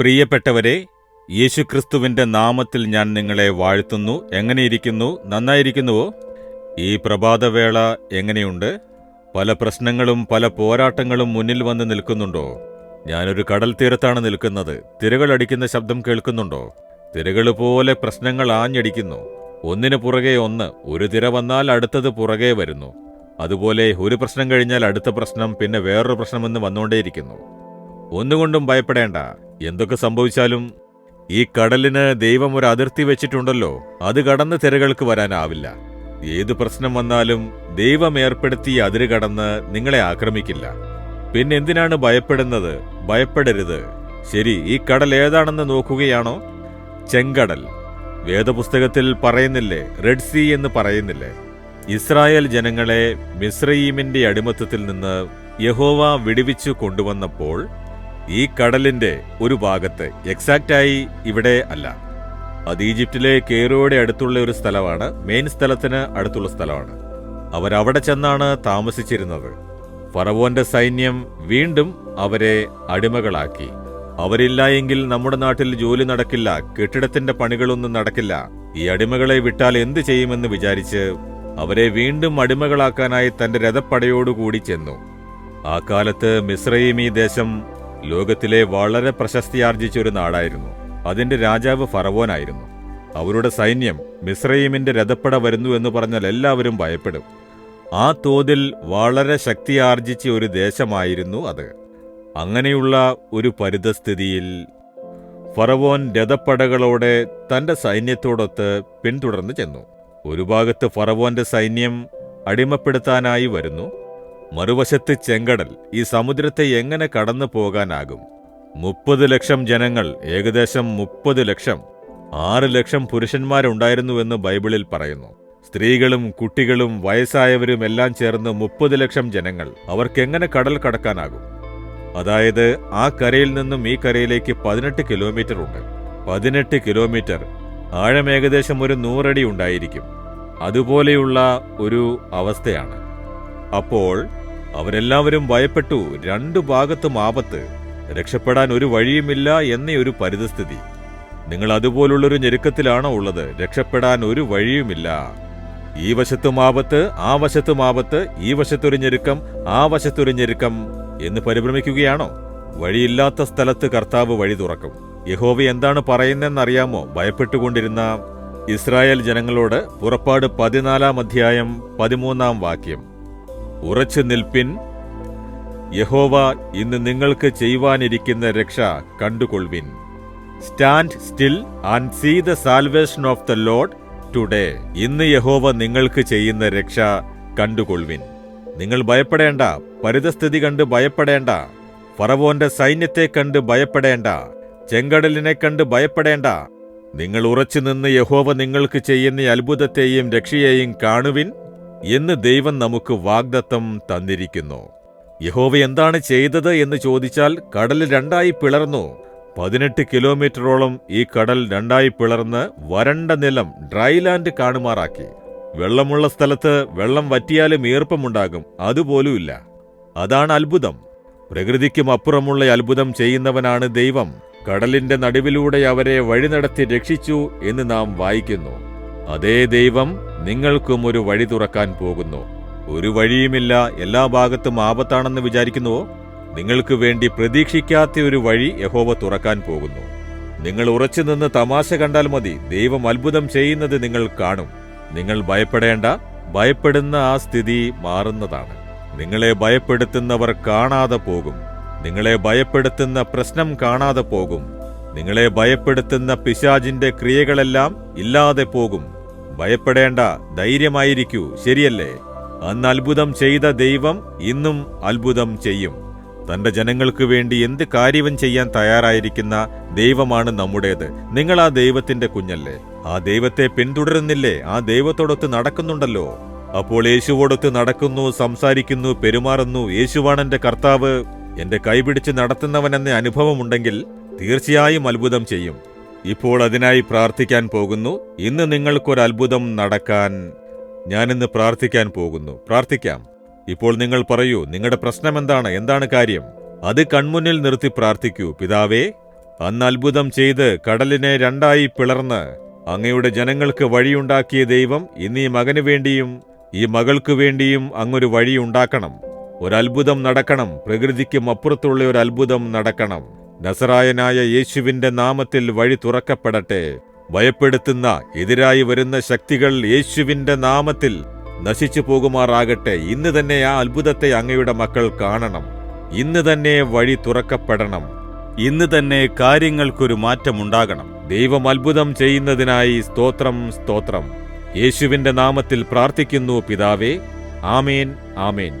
പ്രിയപ്പെട്ടവരെ യേശുക്രിസ്തുവിന്റെ നാമത്തിൽ ഞാൻ നിങ്ങളെ വാഴ്ത്തുന്നു. എങ്ങനെയിരിക്കുന്നു? നന്നായിരിക്കുന്നുവോ? ഈ പ്രഭാതവേള എങ്ങനെയുണ്ട്? പല പ്രശ്നങ്ങളും പല പോരാട്ടങ്ങളും മുന്നിൽ വന്ന് നിൽക്കുന്നുണ്ടോ? ഞാനൊരു കടൽ തീരത്താണ് നിൽക്കുന്നത്. തിരകളടിക്കുന്ന ശബ്ദം കേൾക്കുന്നുണ്ടോ? തിരകൾ പോലെ പ്രശ്നങ്ങൾ ആഞ്ഞടിക്കുന്നു. ഒന്നിനു പുറകെ ഒന്ന് ഒരു തിര വന്നാൽ അടുത്തത് പുറകെ വരുന്നു. അതുപോലെ ഒരു പ്രശ്നം കഴിഞ്ഞാൽ അടുത്ത പ്രശ്നം പിന്നെ വേറൊരു പ്രശ്നമെന്ന് വന്നുകൊണ്ടേയിരിക്കുന്നു. ഒന്നുകൊണ്ടും ഭയപ്പെടേണ്ട. എന്തൊക്കെ സംഭവിച്ചാലും ഈ കടലിന് ദൈവം ഒരു അതിർത്തി വെച്ചിട്ടുണ്ടല്ലോ. അത് കടന്ന് തിരകൾക്ക് വരാനാവില്ല. ഏത് പ്രശ്നം വന്നാലും ദൈവം ഏർപ്പെടുത്തിയ അതിര് കടന്ന് നിങ്ങളെ ആക്രമിക്കില്ല. പിന്നെ എന്തിനാണ് ഭയപ്പെടുന്നത്? ഭയപ്പെടരുത്. ശരി ഈ കടൽ ഏതാണെന്ന് നോക്കുകയാണോ? ചെങ്കടൽ. വേദപുസ്തകത്തിൽ പറയുന്നില്ലേ റെഡ് സീ എന്ന് പറയുന്നില്ലേ? ഇസ്രായേൽ ജനങ്ങളെ മിസ്രയീമിന്റെ അടിമത്തത്തിൽ നിന്ന് യഹോവ വിടുവിച്ചു കൊണ്ടുവന്നപ്പോൾ ഈ കടലിന്റെ ഒരു ഭാഗത്ത് എക്സാക്റ്റായി ഇവിടെ അല്ല. അത് ഈജിപ്തിലെ കേറോയുടെ അടുത്തുള്ള ഒരു സ്ഥലമാണ്. മെയിൻ സ്ഥലത്തിന് അടുത്തുള്ള സ്ഥലമാണ്. അവരവിടെ ചെന്നാണ് താമസിച്ചിരുന്നത്. ഫറവോന്റെ സൈന്യം വീണ്ടും അവരെ അടിമകളാക്കി. അവരില്ല എങ്കിൽ നമ്മുടെ നാട്ടിൽ ജോലി നടക്കില്ല കെട്ടിടത്തിന്റെ പണികളൊന്നും നടക്കില്ല. ഈ അടിമകളെ വിട്ടാൽ എന്ത് ചെയ്യുമെന്ന് വിചാരിച്ച് അവരെ വീണ്ടും അടിമകളാക്കാനായി തന്റെ രഥപ്പടയോടുകൂടി ചെന്നു. ആ കാലത്ത് മിസ്രൈമി ദേശം ലോകത്തിലെ വളരെ പ്രശസ്തിയാർജിച്ച ഒരു നാടായിരുന്നു. അതിന്റെ രാജാവ് ഫറവോനായിരുന്നു. അവരുടെ സൈന്യം മിസ്രൈമിന്റെ രഥപ്പട വരുന്നു എന്ന് പറഞ്ഞാൽ എല്ലാവരും ഭയപ്പെടും. ആ തോതിൽ വളരെ ശക്തിയാർജിച്ച ഒരു ദേശമായിരുന്നു അത്. അങ്ങനെയുള്ള ഒരു പരിതസ്ഥിതിയിൽ ഫറവോൻ രഥപ്പടകളോടെ തന്റെ സൈന്യത്തോടൊത്ത് പിന്തുടർന്ന് ചെന്നു. ഒരു ഭാഗത്ത് ഫറവോന്റെ സൈന്യം അടിമപ്പെടുത്താനായി വരുന്നു മറുവശത്ത് ചെങ്കടൽ ഈ സമുദ്രത്തെ എങ്ങനെ കടന്നു പോകാനാകും? മുപ്പത് ലക്ഷം ജനങ്ങൾ ഏകദേശം മുപ്പത് ലക്ഷം ആറ് ലക്ഷം പുരുഷന്മാരുണ്ടായിരുന്നുവെന്ന് ബൈബിളിൽ പറയുന്നു. സ്ത്രീകളും കുട്ടികളും വയസ്സായവരും എല്ലാം ചേർന്ന് മുപ്പത് ലക്ഷം ജനങ്ങൾ അവർക്കെങ്ങനെ കടൽ കടക്കാനാകും? അതായത് ആ കരയിൽ നിന്നും ഈ കരയിലേക്ക് പതിനെട്ട് കിലോമീറ്റർ ഉണ്ട്. പതിനെട്ട് കിലോമീറ്റർ ആഴം ഏകദേശം ഒരു നൂറടി ഉണ്ടായിരിക്കും. അതുപോലെയുള്ള ഒരു അവസ്ഥയാണ്. അപ്പോൾ അവരെല്ലാവരും ഭയപ്പെട്ടു. രണ്ടു ഭാഗത്തും ആപത്ത്. രക്ഷപ്പെടാൻ ഒരു വഴിയുമില്ല എന്നൊരു പരിതസ്ഥിതി. നിങ്ങൾ അതുപോലുള്ളൊരു ഞെരുക്കത്തിലാണോ ഉള്ളത്? രക്ഷപ്പെടാൻ ഒരു വഴിയുമില്ല. ഈ വശത്തും ആപത്ത് ആ വശത്തും ആപത്ത് ഈ വശത്തൊരു ഞെരുക്കം ആ വശത്തൊരു ഞെരുക്കം എന്ന് പരിഭ്രമിക്കുകയാണോ? വഴിയില്ലാത്ത സ്ഥലത്ത് കർത്താവ് വഴി തുറക്കും. യഹോവ എന്താണ് പറയുന്നതെന്നറിയാമോ? ഭയപ്പെട്ടുകൊണ്ടിരുന്ന ഇസ്രായേൽ ജനങ്ങളോട് പുറപ്പാട് പതിനാലാം അധ്യായം പതിമൂന്നാം വാക്യം. ഉറച്ചു നിൽപ്പിൻ. യഹോവ ഇന്ന് നിങ്ങൾക്ക് ചെയ്യുവാനിരിക്കുന്ന രക്ഷ കണ്ടുകൊള്ളുവിൻ. Stand still and see the salvation of the Lord today ഇന്ന് യഹോവ നിങ്ങൾക്ക് ചെയ്യുന്ന രക്ഷ കണ്ടുകൊള്ളുവിൻ. നിങ്ങൾ ഭയപ്പെടേണ്ട പരിതസ്ഥിതി കണ്ട് ഭയപ്പെടേണ്ട ഫറവോന്റെ സൈന്യത്തെ കണ്ട് ഭയപ്പെടേണ്ട ചെങ്കടലിനെ കണ്ട് ഭയപ്പെടേണ്ട. നിങ്ങൾ ഉറച്ചു നിന്ന് യഹോവ നിങ്ങൾക്ക് ചെയ്യുന്ന അത്ഭുതത്തെയും രക്ഷയെയും കാണുവിൻ. എന്ന് ദൈവം നമുക്ക് വാഗ്ദത്തം തന്നിരിക്കുന്നു. യഹോവ എന്താണ് ചെയ്തത് എന്ന് ചോദിച്ചാൽ കടൽ രണ്ടായി പിളർന്നു. പതിനെട്ട് കിലോമീറ്ററോളം ഈ കടൽ രണ്ടായി പിളർന്ന് വരണ്ട നിലം ഡ്രൈലാൻഡ് കാണുമാറാക്കി. വെള്ളമുള്ള സ്ഥലത്ത് വെള്ളം വറ്റിയാലും ഈർപ്പമുണ്ടാകും അതുപോലുമില്ല. അതാണ് അത്ഭുതം. പ്രകൃതിക്കും അപ്പുറമുള്ള അത്ഭുതം ചെയ്യുന്നവനാണ് ദൈവം. കടലിന്റെ നടുവിലൂടെ അവരെ വഴി നടത്തി രക്ഷിച്ചു എന്ന് നാം വായിക്കുന്നു. അതേ ദൈവം നിങ്ങൾക്കും ഒരു വഴി തുറക്കാൻ പോകുന്നു. ഒരു വഴിയുമില്ല എല്ലാ ഭാഗത്തും ആപത്താണെന്ന് വിചാരിക്കുന്നുവോ? നിങ്ങൾക്ക് വേണ്ടി പ്രതീക്ഷിക്കാത്ത ഒരു വഴി യഹോവ തുറക്കാൻ പോകുന്നു. നിങ്ങൾ ഉറച്ചുനിന്ന് തമാശ കണ്ടാൽ മതി. ദൈവം അത്ഭുതം ചെയ്യുന്നത് നിങ്ങൾ കാണും. നിങ്ങൾ ഭയപ്പെടേണ്ട. ഭയപ്പെടുന്ന ആ സ്ഥിതി മാറുന്നതാണ്. നിങ്ങളെ ഭയപ്പെടുത്തുന്നവർ കാണാതെ പോകും. നിങ്ങളെ ഭയപ്പെടുത്തുന്ന പ്രശ്നം കാണാതെ പോകും. നിങ്ങളെ ഭയപ്പെടുത്തുന്ന പിശാജിന്റെ ക്രിയകളെല്ലാം ഇല്ലാതെ പോകും. ഭയപ്പെടേണ്ട ധൈര്യമായിരിക്കൂ ശരിയല്ലേ? അന്ന് അത്ഭുതം ചെയ്ത ദൈവം ഇന്നും അത്ഭുതം ചെയ്യും. തന്റെ ജനങ്ങൾക്ക് വേണ്ടി എന്ത് കാര്യവും ചെയ്യാൻ തയ്യാറായിരിക്കുന്ന ദൈവമാണ് നമ്മുടേത്. നിങ്ങൾ ആ ദൈവത്തിന്റെ കുഞ്ഞല്ലേ? ആ ദൈവത്തെ പിന്തുടരുന്നില്ലേ? ആ ദൈവത്തോടൊത്ത് നടക്കുന്നുണ്ടല്ലോ. അപ്പോൾ യേശുവോടൊത്ത് നടക്കുന്നു സംസാരിക്കുന്നു പെരുമാറുന്നു. യേശുവാണ് എന്റെ കർത്താവ്. എന്റെ കൈപിടിച്ച് നടത്തുന്നവനെന്ന അനുഭവമുണ്ടെങ്കിൽ തീർച്ചയായും അത്ഭുതം ചെയ്യും. ഇപ്പോൾ അതിനായി പ്രാർത്ഥിക്കാൻ പോകുന്നു. ഇന്ന് നിങ്ങൾക്കൊരു അത്ഭുതം നടക്കാൻ ഞാനിന്ന് പ്രാർത്ഥിക്കാൻ പോകുന്നു. പ്രാർത്ഥിക്കാം. ഇപ്പോൾ നിങ്ങൾ പറയൂ നിങ്ങളുടെ പ്രശ്നം എന്താണ്? എന്താണ് കാര്യം? അത് കൺമുന്നിൽ നിർത്തി പ്രാർത്ഥിക്കൂ. പിതാവേ അന്ന് അത്ഭുതം ചെയ്ത് കടലിനെ രണ്ടായി പിളർന്ന് അങ്ങയുടെ ജനങ്ങൾക്ക് വഴിയുണ്ടാക്കിയ ദൈവം ഇന്ന് ഈ മകന് വേണ്ടിയും ഈ മകൾക്കു വേണ്ടിയും അങ്ങൊരു വഴിയുണ്ടാക്കണം ഒരത്ഭുതം നടക്കണം. പ്രകൃതിക്കും അപ്പുറത്തുള്ള ഒരു അത്ഭുതം നടക്കണം. നസറായനായ യേശുവിന്റെ നാമത്തിൽ വഴി തുറക്കപ്പെടട്ടെ. ഭയപ്പെടുത്തുന്ന എതിരായി വരുന്ന ശക്തികൾ യേശുവിന്റെ നാമത്തിൽ നശിച്ചു പോകുമാറാകട്ടെ. ഇന്ന് തന്നെ ആ അത്ഭുതത്തെ അങ്ങയുടെ മക്കൾ കാണണം. ഇന്ന് തന്നെ വഴി തുറക്കപ്പെടണം. ഇന്ന് തന്നെ കാര്യങ്ങൾക്കൊരു മാറ്റമുണ്ടാകണം. ദൈവം അത്ഭുതം ചെയ്യുന്നതിനായി സ്തോത്രം സ്തോത്രം. യേശുവിന്റെ നാമത്തിൽ പ്രാർത്ഥിക്കുന്നു പിതാവേ. ആമേൻ ആമേൻ.